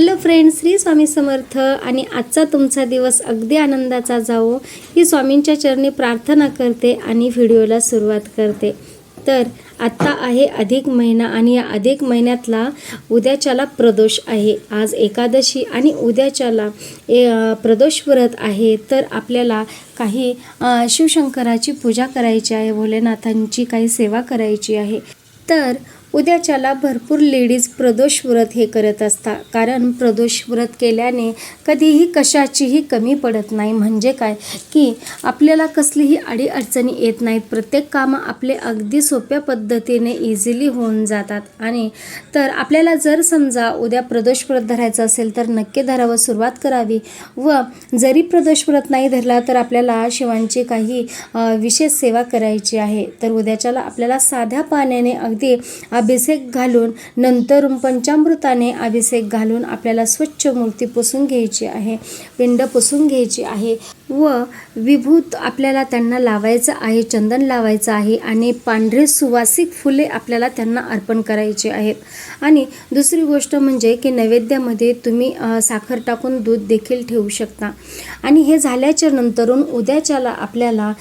Hello friend Shri Swami Samarth आणि आजचा तुमचा दिवस अगदी आनंदाचा जावो ही स्वामींच्या चरणी प्रार्थना करते आणि व्हिडिओला सुरुवात करते. तर आत्ता आहे अधिक महिना आणि या अधिक महिन्यातला उद्याच्याला प्रदोष आहे. आज एकादशी आणि उद्याच्याला ए प्रदोष व्रत आहे. तर आपल्याला काही शिवशंकराची पूजा करायची आहे भोलेनाथांची काही सेवा करायची आहे. तर उद्याच्याला भरपूर लेडीज प्रदोष व्रत हे करत असतात कारण प्रदोष व्रत केल्याने कधीही कशाचीही कमी पडत नाही. म्हणजे काय? की आपल्याला कसलीही अडीअडचणी येत नाहीत. प्रत्येक कामं आपले अगदी सोप्या पद्धतीने इझिली होऊन जातात. आणि तर आपल्याला जर समजा उद्या प्रदोष व्रत धरायचं असेल तर नक्की धरावं सुरुवात करावी. व जरी प्रदोष व्रत नाही धरला तर आपल्याला शिवांची काही विशेष सेवा करायची आहे. तर उद्याच्याला आपल्याला साध्या पाण्याने अगदी अभिषेक घालून नंतर पंचामृताने अभिषेक घालून आपल्याला स्वच्छ मूर्ती पुसून घ्यायची आहे पिंड पुसून घ्यायची आहे. व विभूत आपल्याला त्यांना लावायचं आहे चंदन लावायचं आहे आणि पांढरे सुवासिक फुले आपल्याला त्यांना अर्पण करायचे आहेत. आणि दुसरी गोष्ट म्हणजे की नैवेद्यामध्ये तुम्ही साखर टाकून दूध देखील ठेवू शकता. आणि हे झाल्याच्या नंतरून उद्याच्याला आपल्याला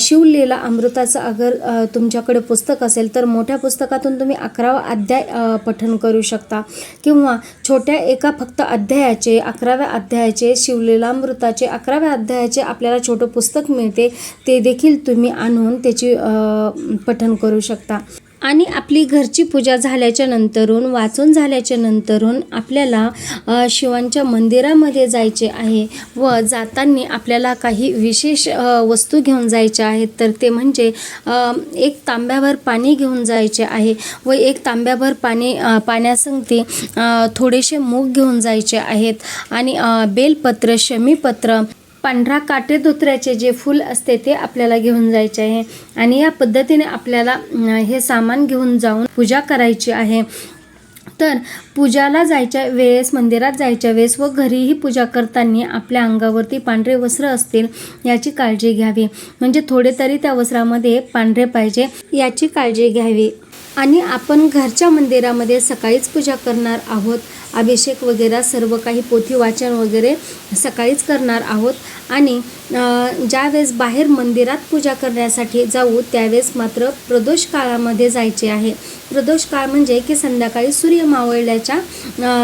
शिवलेला अमृताचं अगर तुमच्याकडे पुस्तक असेल तर मोठ्या पुस्तकातून तुम्ही अकरावा अध्याय पठन करू शकता. किंवा छोट्या एका फक्त अध्यायाचे अकराव्या अध्यायाचे शिवलीलामृताचे अकराव्या अध्यायाचे जे आपल्याला छोटं पुस्तक मिळते ते देखील तुम्ही आणून त्याची पठन पठण करू शकता. आणि आपली घरची पूजा झाल्याच्या नंतरून वाचून झाल्याच्या नंतरून आपल्याला शिवांच्या मंदिरामध्ये जायचे आहे व जाताना आपल्याला काही विशेष वस्तू घेऊन जायच्या आहेत. तर ते म्हणजे एक तांब्याभर पाणी घेऊन जायचे आहे व एक तांब्याभर पाणी पाण्यासंगती थोडेसे मूग घेऊन जायचे आहेत. आणि बेलपत्र शमीपत्र पांढरा काटे धोत्र्याचे जे फूल असते ते आपल्याला घेऊन जायचे आहे. आणि या पद्धतीने आपल्याला हे सामान घेऊन जाऊन पूजा करायची आहे. तर पूजाला जायच्या वेळेस मंदिरात जायच्या वेळेस व घरीही पूजा करताना आपल्या अंगावरती पांढरे वस्त्र असतील याची काळजी घ्यावी. म्हणजे थोडे तरी त्या वस्त्रामध्ये पांढरे पाहिजे याची काळजी घ्यावी. आणि आपण घरच्या मंदिरामध्ये सकाळीच पूजा करणार आहोत. अभिषेक वगैरे सर्व काही पोथी वाचन वगैरे सकाळीच करणार आहोत. आणि ज्यावेळेस बाहेर मंदिरात पूजा करण्यासाठी जाऊ त्यावेळेस मात्र प्रदोष काळामध्ये जायचे आहे. प्रदोष काळ म्हणजे की संध्याकाळी सूर्य मावळल्याच्या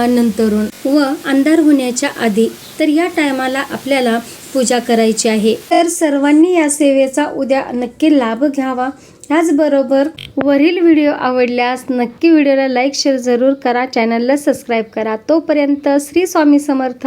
नंतरून व अंधार होण्याच्या आधी. तर या टायमाला आपल्याला पूजा करायची आहे. तर सर्वांनी या सेवेचा उद्या नक्की लाभ घ्यावा. त्याचबरोबर वरील व्हिडिओ आवडल्यास नक्की व्हिडिओला लाईक शेअर जरूर करा. चॅनलला सबस्क्राईब करा. तोपर्यंत श्री स्वामी समर्थ.